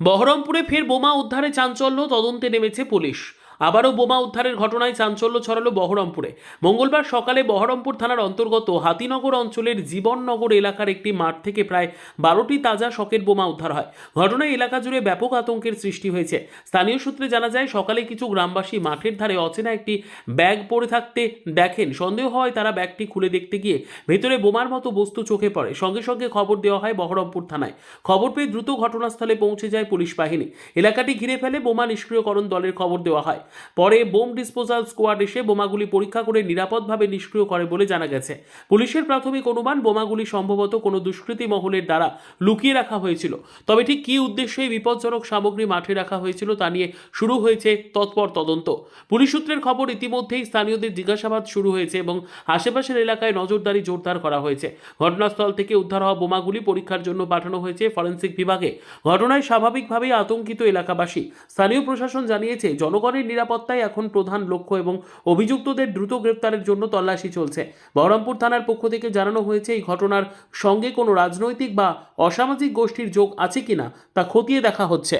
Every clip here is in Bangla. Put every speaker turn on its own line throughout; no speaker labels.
বহরমপুরে ফের বোমা উদ্ধারে চাঞ্চল্য তদন্তে নেমেছে পুলিশ। আবারও বোমা উদ্ধারের ঘটনায় চাঞ্চল্য ছড়ালো বহরমপুরে। মঙ্গলবার সকালে বহরমপুর থানার অন্তর্গত হাতিনগর অঞ্চলের জীবননগর এলাকার একটি মাঠ থেকে প্রায় বারোটি তাজা শকেট বোমা উদ্ধার হয়। ঘটনায় এলাকা জুড়ে ব্যাপক আতঙ্কের সৃষ্টি হয়েছে। স্থানীয় সূত্রে জানা যায়, সকালে কিছু গ্রামবাসী মাঠের ধারে অচেনা একটি ব্যাগ পড়ে থাকতে দেখেন। সন্দেহ হয় তারা ব্যাগটি খুলে দেখতে গিয়ে ভেতরে বোমার মতো বস্তু চোখে পড়ে। সঙ্গে সঙ্গে খবর দেওয়া হয় বহরমপুর থানায়। খবর পেয়ে দ্রুত ঘটনাস্থলে পৌঁছে যায় পুলিশ বাহিনী। এলাকাটি ঘিরে ফেলে বোমা নিষ্ক্রিয়করণ দলের খবর দেওয়া হয়। পরে বোম ডিসপোজাল স্কোয়াড এসে বোমাগুলি পরীক্ষা করে নিরাপদভাবে নিষ্ক্রিয় করে বলে জানা গেছে। পুলিশের প্রাথমিক অনুমান, বোমাগুলি সম্ভবত কোনো দুষ্কৃতী মহলের দ্বারা লুকিয়ে রাখা হয়েছিল। তবে ঠিক কী উদ্দেশ্যে বিপজ্জনক সামগ্রী মাঠে রাখা হয়েছিল তা নিয়ে শুরু হয়েছে তৎপর তদন্ত। পুলিশ সূত্রের খবর, ইতিমধ্যেই স্থানীয়দের জিজ্ঞাসাবাদ শুরু হয়েছে এবং আশেপাশের এলাকায় নজরদারি জোরদার করা হয়েছে। ঘটনাস্থল থেকে উদ্ধার হওয়া বোমাগুলি পরীক্ষার জন্য পাঠানো হয়েছে ফরেন্সিক বিভাগে। ঘটনায় স্বাভাবিকভাবেই আতঙ্কিত এলাকাবাসী। স্থানীয় প্রশাসন জানিয়েছে, জনগণের নিরাপত্তাই এখন প্রধান লক্ষ্য এবং অভিযুক্তদের দ্রুত গ্রেপ্তারের জন্য তল্লাশি চলছে। বহরমপুর থানার পক্ষ থেকে জানানো হয়েছে এই ঘটনার সঙ্গে কোনো রাজনৈতিক বা অসামাজিক গোষ্ঠীর যোগ আছে কিনা তা খতিয়ে দেখা হচ্ছে।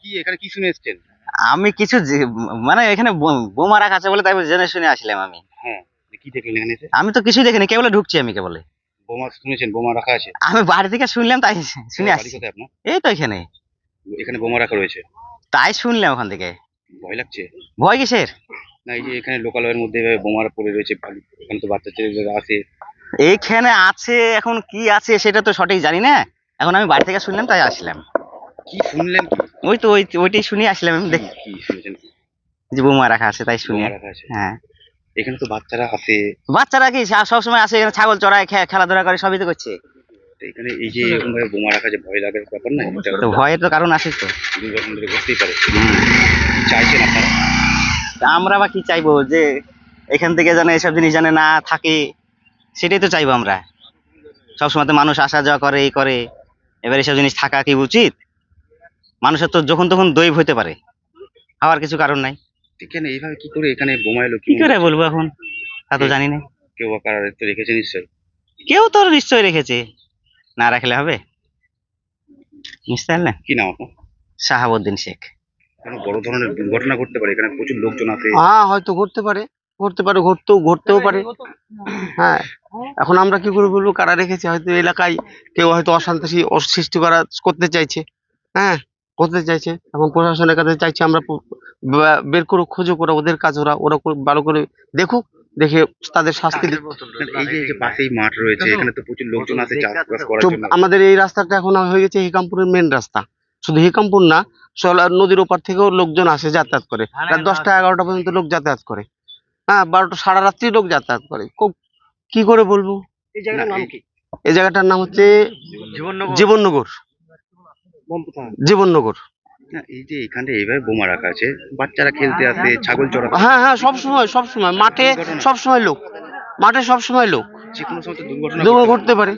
কি এখানে কি শুনে এসছেন?
আমি কিছু মানে এখানে বোমা রাখা আছে বলে তাই জেনে শুনে আসলাম আমি।
হ্যাঁ কি দেখলেন এখানে
আমি তো কিছুই দেখিনি কেবল ঢুকছি আমি কেবল।
বোমা শুনেছেন বোমা রাখা আছে?
আমি বাড়ি থেকে শুনলাম তাই শুনে আসছি। এই তো এখানে।
এখানে বোমা রাখা রয়েছে।
তাই শুনলাম ওখান থেকে?
ভয় লাগছে।
ভয় কিসের?
না এই যে এখানে লোকালয়ের মধ্যে এভাবে বোমা পড়ে রয়েছে এখানে তো বাচ্চা ছেলেরা আসে।
এইখানে আছে এখন কি আছে সেটা তো সঠিক জানি না। এখন আমি বাড়ি থেকে শুনলাম তাই আসলাম।
কি শুনলেন কি?
ওই তো ওই ওইটাই শুনে আসলাম আমি দেখ।
কি শুনেছেন কি?
যে বোমা রাখা আছে তাই শুনি।
রাখা আছে।
হ্যাঁ।
এখানে তো বাচ্চারা আছে
বাচ্চারা কি সবসময় আসে এখানে ছাগল চড়ায় খেলাধুলা করে সবই তো করছে।
এখানে এই যে এরকম ভাবে বোমা রাখা যে ভয় লাগার ব্যাপার না
তো ভয়ের তো কারণ আছে তো।
দুর্ঘটনা ধরে ঘটতেই পারে। চাইছেন আপনারা?
আমরা বা কি চাইব যে এখান থেকে যেন এসব জিনিস যেন না থাকে সেটাই তো চাইব আমরা। সবসময় তো মানুষ আসা যাওয়া করে এই করে। এবার এসব জিনিস থাকা কি উচিত? মানুষের তো যখন তখন দৈব হতে পারে। হওয়ার কিছু কারণ নাই।
এখানে এইভাবে কি করে এখানে বোমা এলো
কি করে বলব এখন? তা তো জানি না।
কেউ কারা তো রেখেছে নিশ্চয়ই?
কেউ তো নিশ্চয়ই রেখেছে। না রাখলে হবে? বুঝতে পারলেন
কি নাম আপনার?
শাহাবুদ্দিন শেখ।
কোনো বড় ধরনের দুর্ঘটনা ঘটতে পারে? এখানে প্রচুর লোকজন আসে
হ্যাঁ হয়তো ঘটতে পারে। ঘটতে পারে ঘটতেও ঘটতেও পারে। হ্যাঁ এখন আমরা কি করে বলব? কারা রেখেছে? হয়তো এলাকায় কেউ হয়তো অশান্তি অ- সৃষ্টি করা করতে চাইছে। হ্যাঁ করতে চাইছে এখন প্রশাসনের কাছে চাইছে আমরা বের করো খোঁজো করে ওদের কাজ ওরা ওরা ভালো করে দেখুক। দেখে তাদের শাস্তি
এই যে যে পাশেই মাঠ রয়েছে এখানে তো প্রচুর লোকজন আসে চাষবাস করার জন্য
আমাদের এই রাস্তাটা এখন হয়ে গেছে হিকামপুরের মেন রাস্তা। শুধু হিকামপুর না নদীর ওপার থেকেও লোকজন আসে যাতায়াত করে। রাত দশটা এগারোটা পর্যন্ত লোক যাতায়াত করে। হ্যাঁ বারোটা সারা রাত্রি লোক যাতায়াত করে। কো- কি করে বলব?
এই জায়গাটার নাম কি?
এই জায়গাটার নাম হচ্ছে জীবননগর। জীবননগর।
না এই যে এখানে এইভাবে বোমা রাখা আছে বাচ্চারা খেলতে আসে ছাগল চড়াতে
হ্যাঁ হ্যাঁ সব সময় সব সময় মাঠে সব সময় লোক মাঠে সব সময় লোক।
যে কোনো সময় তো দুর্ঘটনা
দুর্ঘটনা
ঘটতে
পারে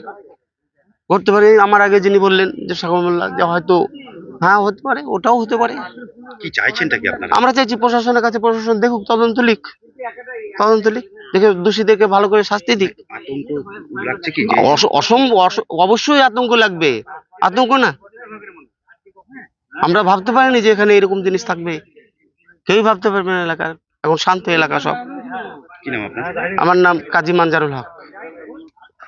ঘটতে পারে আমার আগে যিনি বললেন যে সাগর মোল্লা যে হয়তো হ্যাঁ হতে পারে ওটাও হতে পারে।
পারে। কি চাইছেনটা কি আপনারা?
আমরা চাইছি প্রশাসনের কাছে প্রশাসন দেখুক তদন্ত লিখ তদন্ত লিখ দেখে দোষীদেরকে ভালো করে শাস্তি দিক।
আতঙ্ক লাগছে কি?
অসম্ভব অবশ্যই আতঙ্ক লাগবে আতঙ্ক না। আমরা ভাবতে পারিনি যে এখানে এরকম জিনিস থাকবে। কেউই ভাবতে পারবে না এলাকার এখন শান্ত এলাকা সব। আমার নাম কাজী মানজারুল হক।